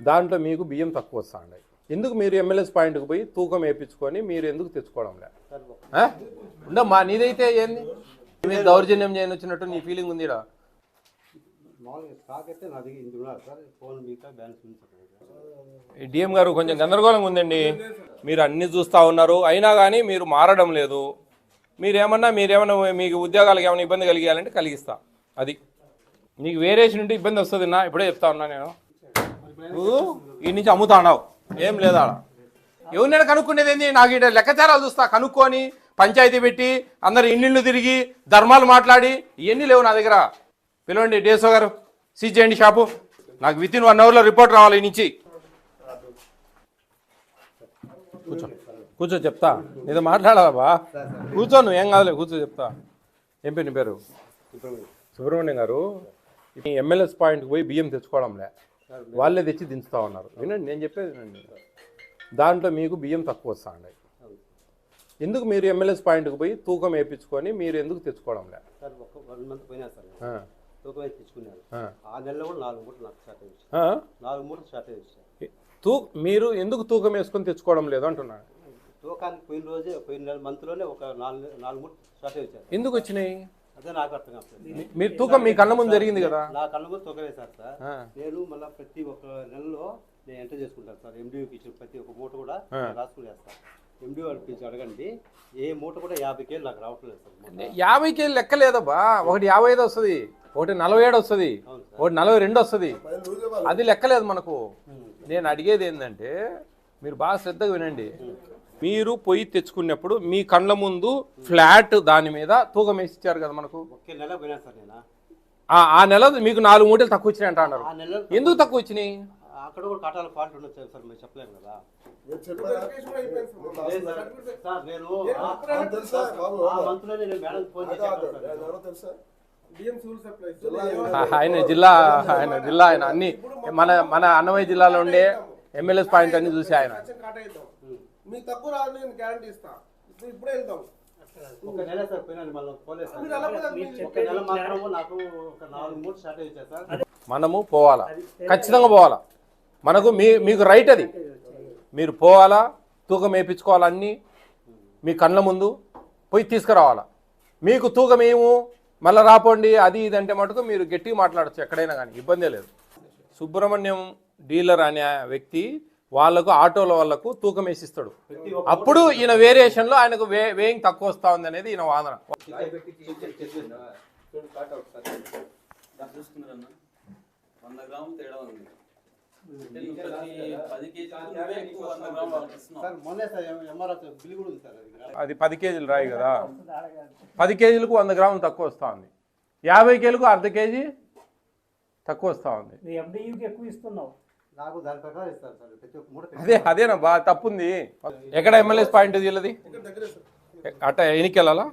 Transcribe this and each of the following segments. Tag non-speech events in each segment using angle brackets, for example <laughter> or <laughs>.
దాంట్లో మీకు బియ్యం తక్కువ వస్తాండి. ఎందుకు మీరు ఎమ్మెల్యేస్ పాయింట్కి పోయి తూకం వేయించుకొని మీరు ఎందుకు తెచ్చుకోవడం లే? ఆ? ఉండమ్మా నీదైతే ఏంది? మీరు దౌర్జన్యం చేయని వచ్చినట్టు నీ ఫీలింగ్ ఉంది డిఎం గారు కొంచెం గందరగోళంగా ఉందండి. మీరు అన్ని చూస్తూ ఉన్నారు. అయినా కానీ మీరు మారడం లేదు. మీరేమన్నా మీరేమన్నా మీకు ఉద్యోగాలకు ఏమైనా ఇబ్బంది కలిగాలంటే కలిగిస్తా. అది. నీకు వేరియేషన్ ఉంటే ఇబ్బంది వస్తుంది నా ఇప్పుడే చెప్తా ఉన్నా నేను. నువ్వు ఈ నుంచి అమ్ముతా ఏం లేదా ఆడ. ఎవరినైనా కనుక్కునేది ఏంది? నాకు ఇక్కడ లెక్కచారాలు చూస్తా. కనుక్కొని పంచాయతీ పెట్టి అందరు ఇన్నిళ్ళు తిరిగి ధర్మాలు మాట్లాడి ఇవన్నీ లేవు నా దగ్గర. పిలవండి డేసో గారు. సీజ్ చేయండి షాపు. నాకు విత్ ఇన్ వన్ అవర్లో రిపోర్ట్ రావాలి ఈ నుంచి. కూర్చో. కూర్చో చెప్తా. ఏదో మాట్లాడాలా కూర్చో నువ్వు ఏం కాదులే కూర్చో చెప్తా. ఏం పేరు నీ పేరు? సుబ్రహ్మణ్యం గారు ఈ ఎమ్మెల్యేస్ పాయింట్కి పోయి బియ్యం తెచ్చుకోవడంలే. వాళ్ళే తెచ్చి దించుతా ఉన్నారు. వినండి నేను చెప్పేది వినండి. దాంట్లో మీకు బియ్యం తక్కువ వస్తాండి ఎందుకు మీరు ఎమ్మెల్యేస్ పాయింట్కి పోయి తూకం వేయించుకొని మీరు ఎందుకు తెచ్చుకోవడంలే సార్ ఒక వన్ మంత్ పోయినా సార్ తూకం అయితే తెచ్చుకున్నాను ఆ. నెలలో కూడా నాలుగు మూటలు నాకు షార్టేజ్? నాలుగు మూటలు షార్టేజ్ తూ మీరు ఎందుకు తూకం వేసుకొని తెచ్చుకోవడం లేదు అంటున్నాను. తూకానికి పోయిన రోజే పోయిన నెల మంత్లోనే ఒక నాలుగు నాలుగు మూటలు షార్టేజ్ ఎందుకు వచ్చినాయి? అదే నాకు అర్థం కావట్లేదు మీరు తూకం మీ కళ్ళ ముందు జరిగింది కదా? నా కళ్ళ ముందు తూకం వేశారు సార్. నేను మళ్ళీ ప్రతి ఒక్క నెలలో నేను ఎంటర్ చేసుకుంటాను సార్. ఎండిఓకి ఇచ్చిన ప్రతి ఒక్క మూట కూడా రాసుకుని వేస్తాను ఎండిఓ పిలిచి అడగండి ఏ మూట కూడా యాభై కేలు నాకు రావట్లేదు సార్. యాభై కేజీ లెక్క లేదబ్బా. ఒకటి యాభై ఐదు వస్తుంది ఒకటి నలభై ఏడు వస్తుంది ఒకటి నలభై రెండు వస్తుంది. అది లెక్కలేదు మనకు. నేను అడిగేది ఏంటంటే మీరు బాగా శ్రద్ధగా వినండి. మీరు పొయ్యి తెచ్చుకున్నప్పుడు మీ కళ్ళ ముందు ఫ్లాట్ దాని మీద తూకం వేసి ఇచ్చారు కదా మనకు? ఆ- ఆ నెల మీకు నాలుగు మూటలు తక్కువ వచ్చినాయి అంట అన్నారు ఎందుకు తక్కువ వచ్చినాయి అక్కడ కూడా కాటాల ఫాల్ట్ ఉండొచ్చు సార్ మీరు చెప్పలేము కదా. సార్. నేను నేను మేడం ఫోన్ చేసి ఆయన జిల్లా ఆయన జిల్లా ఆయన అన్ని మన మన అన్నమయ్య జిల్లాలో ఉండే ఎమ్మెల్యేస్ పాయింట్ అన్ని చూసి ఆయన. మీకు తక్కువ రాదు నేను గ్యారంటీ ఇస్తా. ఇప్పుడు ఇప్పుడే వెళ్తాం ఒక నెల సార్ పోయినాను మళ్ళీ పోలేదు సార్. ఒక నెల మాత్రము నాకు ఒక నాలుగు మూడు షార్ట్ సార్. మనము పోవాలా? ఖచ్చితంగా పోవాలా? మనకు మీ మీకు రైట్ అది. మీరు పోవాలా? తూకం వేయించుకోవాలా అన్నీ మీ కళ్ళ ముందు పోయి తీసుకురావాలా? మీకు తూకం ఏము మళ్ళీ రాపోండి అది ఇది అంటే మటుకు మీరు గట్టిగా మాట్లాడచ్చు ఎక్కడైనా కానీ. ఇబ్బందే లేదు. సుబ్రహ్మణ్యం డీలర్ అనే వ్యక్తి వాళ్ళకు ఆటోల వాళ్ళకు తూకం వేసిస్తాడు. అప్పుడు ఈయన వేరియేషన్లో ఆయనకు వే వేయింగ్ తక్కువ వస్తా ఉంది అనేది ఈయన వాదన. వంద గ్రాములు తేడా ఉంది అది పది కేజీలు రాయి కదా. పది కేజీలకు వంద గ్రాములు తక్కువ వస్తూ ఉంది. యాభై కేజీలకు అర్ధ కేజీ తక్కువ వస్తూ ఉంది. అదే అదేనా బా తప్పుంది. ఎక్కడ ఎమ్మెల్యేస్ పాయింట్ వీళ్ళది దగ్గరే సార్. అట్ట ఎనికి వెళ్ళాలా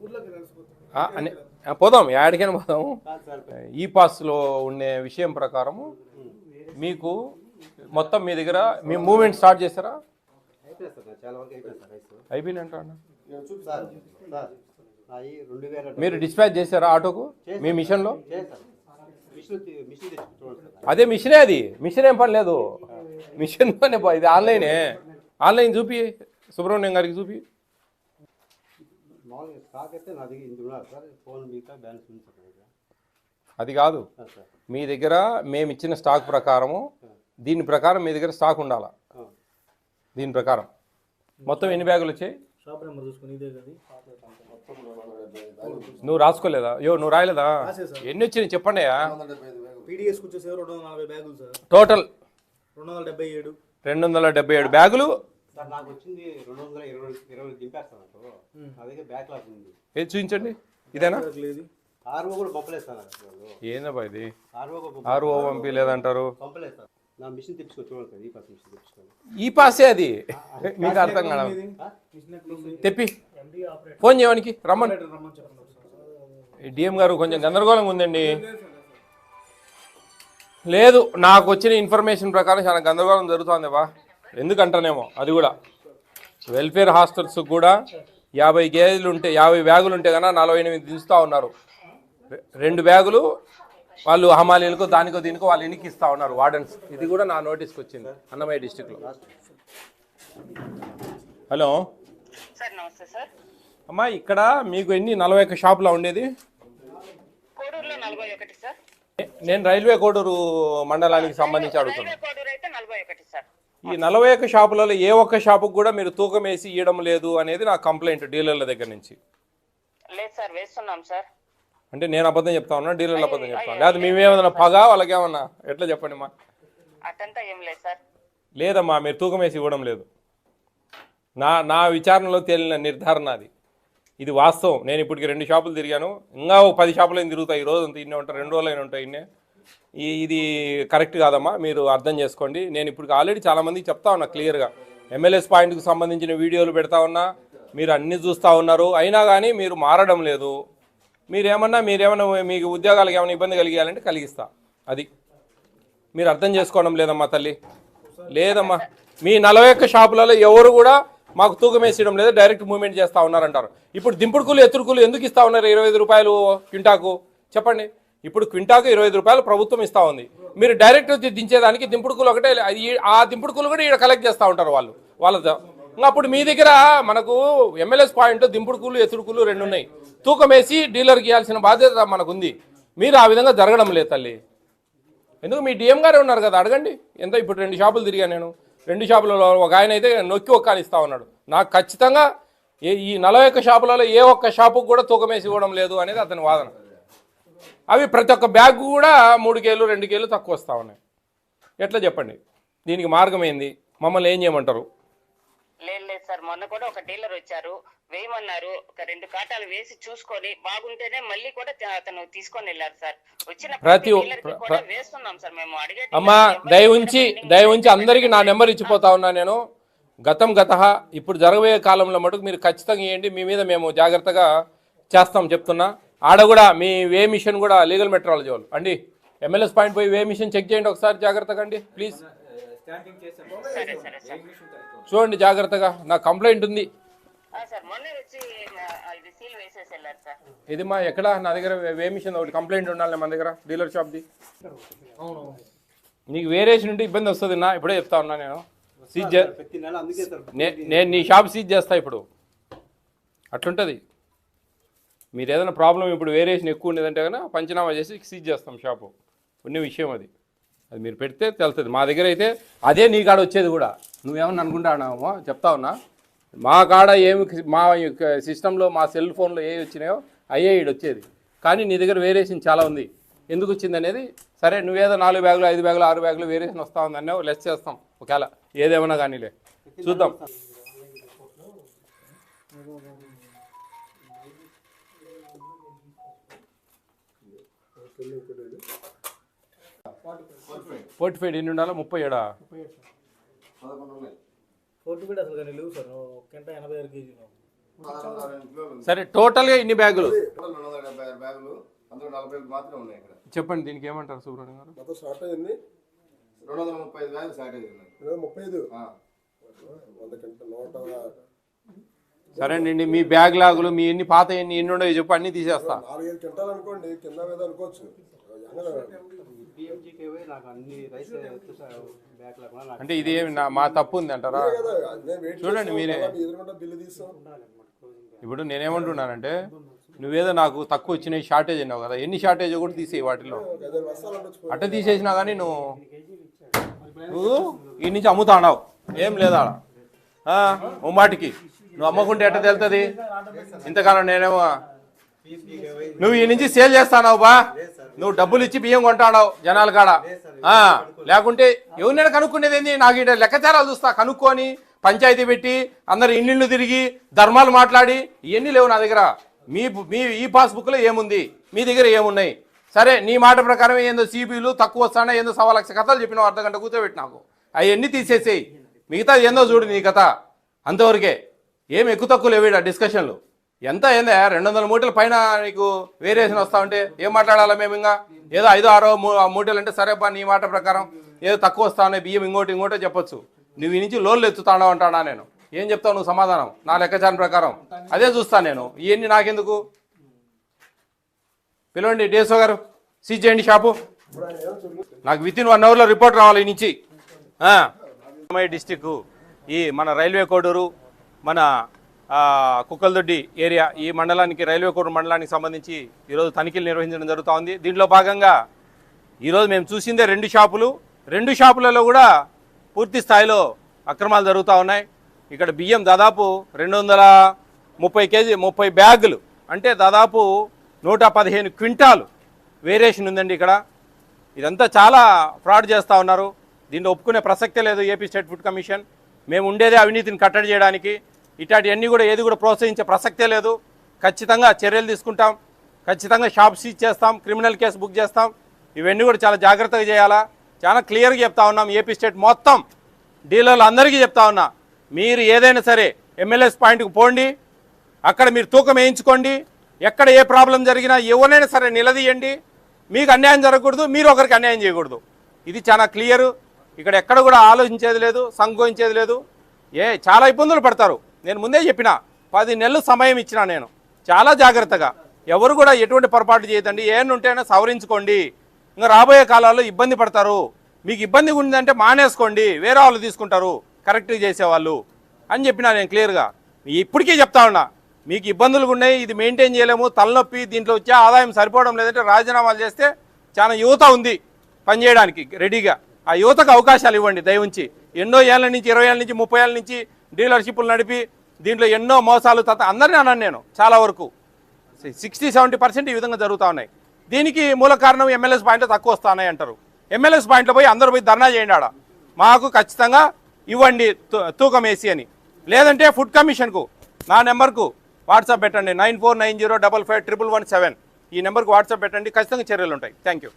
ఊర్లోకి నడిచిపోతాం ఆ, అని ఆ, పోదాం యాడికైనా పోదాం కాదు సార్ ఈ పాస్లో ఉండే విషయం ప్రకారము మీకు మొత్తం మీ దగ్గర మీ మూమెంట్ స్టార్ట్ చేస్తారా వేల మీరు డిస్పాచ్ చేశారా ఆటోకు? మీ మిషన్లో? అదే మిషనే అది. మిషన్ ఏం పని లేదు. మిషన్తోనే ఇది ఆన్లైనే. ఆన్లైన్ చూపి. సుబ్రహ్మణ్యం గారికి చూపి. అది కాదు. మీ దగ్గర మేము ఇచ్చిన స్టాక్ ప్రకారము దీని ప్రకారం మీ దగ్గర స్టాక్ ఉండాలా. దీని ప్రకారం. మొత్తం ఎన్ని బ్యాగులు వచ్చాయి? షాప్ నెంబర్ చూసుకుని ఇదే కదా. నువ్వు రాసుకోలేదా? యో నువ్వు రాయలేదా? ఎన్ని వచ్చినాయి చెప్పండి పీడిఎస్కి వచ్చేసి రెండు వందల నలభై బ్యాగులు సార్. టోటల్ రెండు వందల డెబ్బై ఏడు. రెండు వందల డెబ్బై ఏడు బ్యాగులు. సార్ నాకు వచ్చింది రెండు వందల ఇరవై ఇరవై దింపారు సార్. నాకు నా దగ్గర బ్యాక్లాగ్ ఉంది. ఏది చూపించండి? ఇదేనా? లేదు. ఆర్ఓ కూడా పంపలేదు సార్ ఏందబ్బా ఇది? ఆర్ఓ పంపి లేదంటారు. పంపలేదు సార్. నా మిషన్ ఈ పాస్ మిషన్ తెప్పించుకోండి ఈ పాసే అది. <laughs> మీకు అర్థం కాదు తెప్పి. ఫోన్ చేయడానికి రమ్మని. డిఎం గారు కొంచెం గందరగోళంగా ఉందండి. లేదు నాకు వచ్చిన ఇన్ఫర్మేషన్ ప్రకారం చాలా గందరగోళం జరుగుతుంది బా. ఎందుకంటానేమో అది కూడా. వెల్ఫేర్ హాస్టల్స్ కూడా యాభై కేజీలు ఉంటే యాభై బ్యాగులు ఉంటే కన్నా నలభై ఎనిమిది దించుతా ఉన్నారు. రెండు బ్యాగులు వాళ్ళు హమాలీలకు దానికో దీనికో వాళ్ళు ఎన్నికి ఇస్తా ఉన్నారు వార్డెన్స్. ఇది కూడా నా నోటీస్కి వచ్చింది అన్నమయ్య డిస్టిక్లో హలో. సార్ నమస్తే సార్. అమ్మా ఇక్కడ మీకు ఎన్ని నలభై ఒక్క షాపులా ఉండేది? నేను రైల్వే కోడూరు మండలానికి సంబంధించి అడుగుతున్నాను ఈ నలభై ఒక్క షాపులలో ఏ ఒక్క షాపుకు కూడా మీరు తూకం వేసి ఇవ్వడం లేదు అనేది నా కంప్లైంట్ డీలర్ల దగ్గర నుంచి. లేదు సార్ వేస్తున్నాం సార్. అంటే నేను అబద్ధం చెప్తా ఉన్నా డీలర్లు అబద్ధం చెప్తా ఉన్నా. లేదా మేమేమన్నా పగ వాళ్ళకేమన్నా ఎట్లా చెప్పండి మా? అటంతా ఏం లేదు సార్. లేదమ్మా మీరు తూకం వేసి ఇవ్వడం లేదు. నా నా విచారణలో తేలిన నిర్ధారణ అది. ఇది వాస్తవం. నేను ఇప్పటికి రెండు షాపులు తిరిగాను. ఇంకా ఒక పది షాపులు అయినా తిరుగుతాయి? ఈ రోజు అంత ఇన్నే ఉంటాయి రెండు రోజులు అయినా ఉంటాయి ఇన్నే. ఈ ఇది కరెక్ట్ కాదమ్మా మీరు అర్థం చేసుకోండి. నేను ఇప్పుడు ఆల్రెడీ చాలామందికి చెప్తా ఉన్నా క్లియర్గా. ఎమ్మెల్యేస్ పాయింట్కి సంబంధించిన వీడియోలు పెడతా ఉన్నా మీరు అన్ని చూస్తూ ఉన్నారు. అయినా కానీ మీరు మారడం లేదు. మీరేమన్నా మీరేమన్నా మీకు ఉద్యోగాలకు ఏమైనా ఇబ్బంది కలిగాలంటే కలిగిస్తా. అది. మీరు అర్థం చేసుకోవడం లేదమ్మా తల్లి. లేదమ్మా. మీ నలభై ఒక్క షాపులలో ఎవరు కూడా మాకు తూకం వేసేయడం లేదు డైరెక్ట్ మూవ్మెంట్ చేస్తూ ఉన్నారంటారు. ఇప్పుడు దింపుడుకులు ఎత్తుడుకులు ఎందుకు ఇస్తా ఉన్నారు ఇరవై రూపాయలు క్వింటాకు? చెప్పండి. ఇప్పుడు క్వింటాకు ఇరవై రూపాయలు ప్రభుత్వం ఇస్తా ఉంది. మీరు డైరెక్ట్ దించేదానికి దింపుడుకులు ఒకటే అది ఆ దింపుడుకులు కూడా ఇక్కడ కలెక్ట్ చేస్తూ ఉంటారు వాళ్ళు. వాళ్ళతో అప్పుడు మీ దగ్గర మనకు ఎమ్మెల్యేస్ పాయింట్ దింపుడు కూలు దింపుడుకులు ఎత్తుడుకులు రెండు ఉన్నాయి. తూకం వేసి డీలర్కి ఇవ్వాల్సిన బాధ్యత మనకు ఉంది మీరు ఆ విధంగా జరగడం లేదు తల్లి. ఎందుకు? మీ డిఎం గారే ఉన్నారు కదా అడగండి. ఎంత? ఇప్పుడు రెండు షాపులు తిరిగా నేను. రెండు షాపులలో ఒక ఆయన అయితే నొక్కి ఒక్క ఇస్తా ఉన్నాడు. నాకు ఖచ్చితంగా ఏ ఈ నలభై ఒక్క షాపులలో ఏ ఒక్క షాపుకు కూడా తూకం వేసి ఇవ్వడం లేదు అనేది అతని వాదన. అవి ప్రతి ఒక్క బ్యాగ్ కూడా మూడు కేలు రెండు కేలు తక్కువ వస్తూ ఉన్నాయి. ఎట్లా చెప్పండి? దీనికి మార్గం ఏంది? మమ్మల్ని ఏం చేయమంటారు? సార్ మొన్న కూడా ఒక డీలర్ వచ్చారు వేయమన్నారు ఒక రెండు కాటాలు వేసి చూసుకొని బాగుంటేనే మళ్ళీ కూడా అతను తీసుకొని వెళ్ళారు సార్. వచ్చిన ప్రతి వేస్తున్నాం సార్ మేము అడిగే అమ్మా డీలర్కి ఎవరికి దయ కూడా ఉంచి pending దయ ఉంచి లేదు. అందరికీ నా నెంబర్ ఇచ్చిపోతా ఉన్నా నేను. గతం గత ఇప్పుడు జరగబోయే కాలంలో మటుకు మీరు ఖచ్చితంగా ఇవ్వండి మీ మీద మేము జాగ్రత్తగా చేస్తాం చెప్తున్నా. ఆడ కూడా మీ వే మిషన్ కూడా లీగల్ మెట్రాలజీ వాళ్ళు. అండి ఎమ్మెల్యేస్ పాయింట్ పోయి వే మిషన్ చెక్ చేయండి ఒకసారి జాగ్రత్తగా అండి ప్లీజ్. సరే సరే సార్. చూడండి జాగ్రత్తగా. నా కంప్లైంట్ ఉంది. ఆ, సార్ మొన్న వచ్చి ఆ, ఇది సీల్ వేసేసి వెళ్ళారు సార్. ఇది మా ఎక్కడ? నా దగ్గర వే- మిషన్ ఒకటి కంప్లైంట్ ఉండాలి మన దగ్గర డీలర్ షాప్ది నీకు వేరియేషన్ ఉంటే ఇబ్బంది వస్తుంది నా ఇప్పుడే చెప్తా ఉన్నా నేను. సీజ్ నేను నీ షాప్ సీజ్ చేస్తా ఇప్పుడు. అట్లుంటుంది. మీరు ఏదైనా ప్రాబ్లం ఇప్పుడు వేరియేషన్ ఎక్కువ ఉండేదంటే కనుక పంచనామా చేసి సీజ్ చేస్తాం షాపు. ఉన్న విషయం అది. అది మీరు పెడితే తెలుస్తుంది. మా దగ్గర అయితే అదే నీ కాడ వచ్చేది కూడా. నువ్వేమన్నా అనుకుంటానామో చెప్తా ఉన్నా. మా కాడ ఏమి మా యొక్క సిస్టంలో మా సెల్ ఫోన్లో ఏ వచ్చినాయో అయ్యే ఈడు వచ్చేది. కానీ నీ దగ్గర వేరియేషన్ చాలా ఉంది. ఎందుకు వచ్చింది అనేది సరే నువ్వేదో నాలుగు బ్యాగులు ఐదు బ్యాగులు ఆరు బ్యాగులు వేరియేషన్ వస్తా ఉందనే లెస్ చేస్తాం ఒకవేళ. ఏదేమన్నా కానీలే. చూద్దాం. ఫోర్టీ ఫైవ్ ఎన్ని ఉండాలి? ముప్పై ఏడా? ఫోర్టీ కూడా అసలు కానీ లేవు సార్. ఒక గంట ఎనభై ఆరు కేజీలు సరే టోటల్గా ఇన్ని బ్యాగులు? రెండు వందల డెబ్బై ఆరు బ్యాగులు అందులో నలభై ఐదు మాత్రమే ఉన్నాయి ఇక్కడ. చెప్పండి దీనికి ఏమంటారు సుబ్రహ్మణ్యం గారు? మొత్తం స్టార్ట్ అయింది. రెండు వందల ముప్పై ఐదు బ్యాగులు రెండు ముప్పై ఐదు? ఆ. వంద కంటే నూట సరేనండి మీ బ్యాగ్ లాగులు మీ ఎన్ని పాత ఎన్ని ఎన్ని ఉండవు చెప్పు అన్ని తీసేస్తా. నాలుగైదు క్వింటాలు అనుకోండి కింద మీద అనుకోవచ్చు. అంటే ఇది ఏమి నా- మా తప్పు ఉంది అంటారా? చూడండి మీరే. ఇప్పుడు నేనేమంటున్నానంటే నువ్వేదో నాకు తక్కువ వచ్చినాయి షార్టేజ్ అన్నావు కదా ఎన్ని షార్టేజ్ కూడా తీసేయి వాటిలో అట్ట తీసేసినా కానీ నువ్వు నువ్వు ఈ నుంచి అమ్ముతా అన్నావు ఏం లేదా ముమ్మాటికి నువ్వు అమ్మకుంటే ఎట్ట తెలుస్తుంది ఇంతకాలం నేనేమో నువ్వు ఈ నుంచి సేల్ చేస్తానావు బా. నువ్వు డబ్బులు ఇచ్చి బియ్యం కొంటాడావు జనాల కాడ. లేకుంటే ఎవరినైనా కనుక్కునేది ఏంది? నాకు ఇక్కడ లెక్కచారాలు చూస్తా కనుక్కొని పంచాయతీ పెట్టి అందరు ఇన్నిళ్ళు తిరిగి ధర్మాలు మాట్లాడి ఇవన్నీ లేవు నా దగ్గర. మీ మీ ఈ పాస్బుక్లో ఏముంది? మీ దగ్గర ఏమున్నాయి? సరే నీ మాట ప్రకారం ఏందో సిబిలు తక్కువ వస్తానా ఏందో సవా లక్ష కథలు చెప్పినావు అర్ధ గంట కూర్చోబెట్టి నాకు. అవన్నీ తీసేసేయి. మిగతా ఏందో చూడు నీ కథ. అంతవరకే. ఏం ఎక్కువ తక్కువ లేవు డిస్కషన్లు. ఎంత అయిందే? రెండు వందల మూటల పైన నీకు వేరియేషన్ వస్తా ఉంటే ఏం మాట్లాడాలా మేము ఇంకా? ఏదో ఐదో ఆరో మూటలు అంటే సరేపా నీ మాట ప్రకారం ఏదో తక్కువ వస్తా ఉన్నాయి బియ్యం ఇంకోటి ఇంకోటో చెప్పొచ్చు. నువ్వు ఈ నుంచి లోన్లు ఎత్తుతాను అంటానా నేను? ఏం చెప్తావు నువ్వు సమాధానం? నా లెక్కచారం ప్రకారం. అదే చూస్తాను నేను. ఇవన్నీ నాకెందుకు? పిలవండి డేసో గారు సీజ్ చేయండి షాపు. నాకు విత్ ఇన్ వన్ అవర్లో రిపోర్ట్ రావాలి ఈ నుంచి. డిస్టిక్ ఈ మన రైల్వే కోడూరు మన కుక్కలదొడ్డి ఏరియా ఈ మండలానికి రైల్వే కోడూరు మండలానికి సంబంధించి ఈరోజు తనిఖీలు నిర్వహించడం జరుగుతూ ఉంది దీంట్లో భాగంగా ఈరోజు మేము చూసిందే రెండు షాపులు. రెండు షాపులలో కూడా పూర్తి స్థాయిలో అక్రమాలు జరుగుతూ ఉన్నాయి. ఇక్కడ బియ్యం దాదాపు రెండు వందల ముప్పై కేజీ ముప్పై బ్యాగులు. అంటే దాదాపు నూట పదిహేను క్వింటాలు వేరియేషన్ ఉందండి ఇక్కడ. ఇదంతా చాలా ఫ్రాడ్ చేస్తూ ఉన్నారు. దీన్ని ఒప్పుకునే ప్రసక్తే లేదు ఏపీ స్టేట్ ఫుడ్ కమిషన్. మేము ఉండేదే అవినీతిని కట్టడి చేయడానికి. ఇట్లాంటివన్నీ కూడా ఏది కూడా ప్రోత్సహించే ప్రసక్తే లేదు. ఖచ్చితంగా చర్యలు తీసుకుంటాం. ఖచ్చితంగా షాప్ సీజ్ చేస్తాం. క్రిమినల్ కేసు బుక్ చేస్తాం. ఇవన్నీ కూడా చాలా జాగ్రత్తగా చేయాలా? చాలా క్లియర్గా చెప్తా ఉన్నాం ఏపీ స్టేట్ మొత్తం. డీలర్లు అందరికీ చెప్తా ఉన్నా మీరు ఏదైనా సరే ఎమ్మెల్యేస్ పాయింట్కి పోండి. అక్కడ మీరు తూకం వేయించుకోండి. ఎక్కడ ఏ ప్రాబ్లం జరిగినా ఎవరైనా సరే నిలదీయండి. మీకు అన్యాయం జరగకూడదు మీరు ఒకరికి అన్యాయం చేయకూడదు. ఇది చాలా క్లియర్. ఇక్కడ ఎక్కడ కూడా ఆలోచించేది లేదు సంకోచించేది లేదు. ఏ చాలా ఇబ్బందులు పడతారు. నేను ముందే చెప్పిన పది నెలలు సమయం ఇచ్చిన నేను. చాలా జాగ్రత్తగా. ఎవరు కూడా ఎటువంటి పొరపాటు చేయదండి ఏమైనా సవరించుకోండి. ఇంకా రాబోయే కాలాల్లో ఇబ్బంది పడతారు. మీకు ఇబ్బంది ఉందంటే మానేసుకోండి. వేరే వాళ్ళు తీసుకుంటారు. కరెక్ట్గా చేసేవాళ్ళు. అని చెప్పిన నేను క్లియర్గా. ఇప్పటికీ చెప్తా ఉన్నా. మీకు ఇబ్బందులు ఉన్నాయి ఇది మెయింటైన్ చేయలేము. తలనొప్పి దీంట్లో వచ్చే ఆదాయం సరిపోవడం లేదంటే రాజీనామాలు చేస్తే చాలా యువత ఉంది పనిచేయడానికి రెడీగా. ఆ యువతకు అవకాశాలు ఇవ్వండి దయవుంచి. ఎన్నో ఏళ్ళ నుంచి ఇరవై ఏళ్ళ నుంచి ముప్పై ఏళ్ళ నుంచి డీలర్షిప్లు నడిపి దీంట్లో ఎన్నో మోసాలు తత అందరినీ అన్నాను నేను చాలా వరకు. సిక్స్టీ సెవెంటీ పర్సెంట్ ఈ విధంగా జరుగుతూ ఉన్నాయి. దీనికి మూల కారణం ఎమ్మెల్యేస్ పాయింట్లు తక్కువ వస్తున్నాయి అంటారు. ఎమ్మెల్యేస్ పాయింట్లో పోయి అందరూ పోయి ధర్నా చేయండి ఆడ. మాకు ఖచ్చితంగా ఇవ్వండి తూ- తూకం వేసి అని. లేదంటే ఫుడ్ కమిషన్కు నా నెంబర్కు వాట్సాప్ పెట్టండి. Nine four nine zero double five triple one seven. ఈ నెంబర్కి వాట్సాప్ పెట్టండి. ఖచ్చితంగా చర్యలు ఉంటాయి థ్యాంక్ యూ.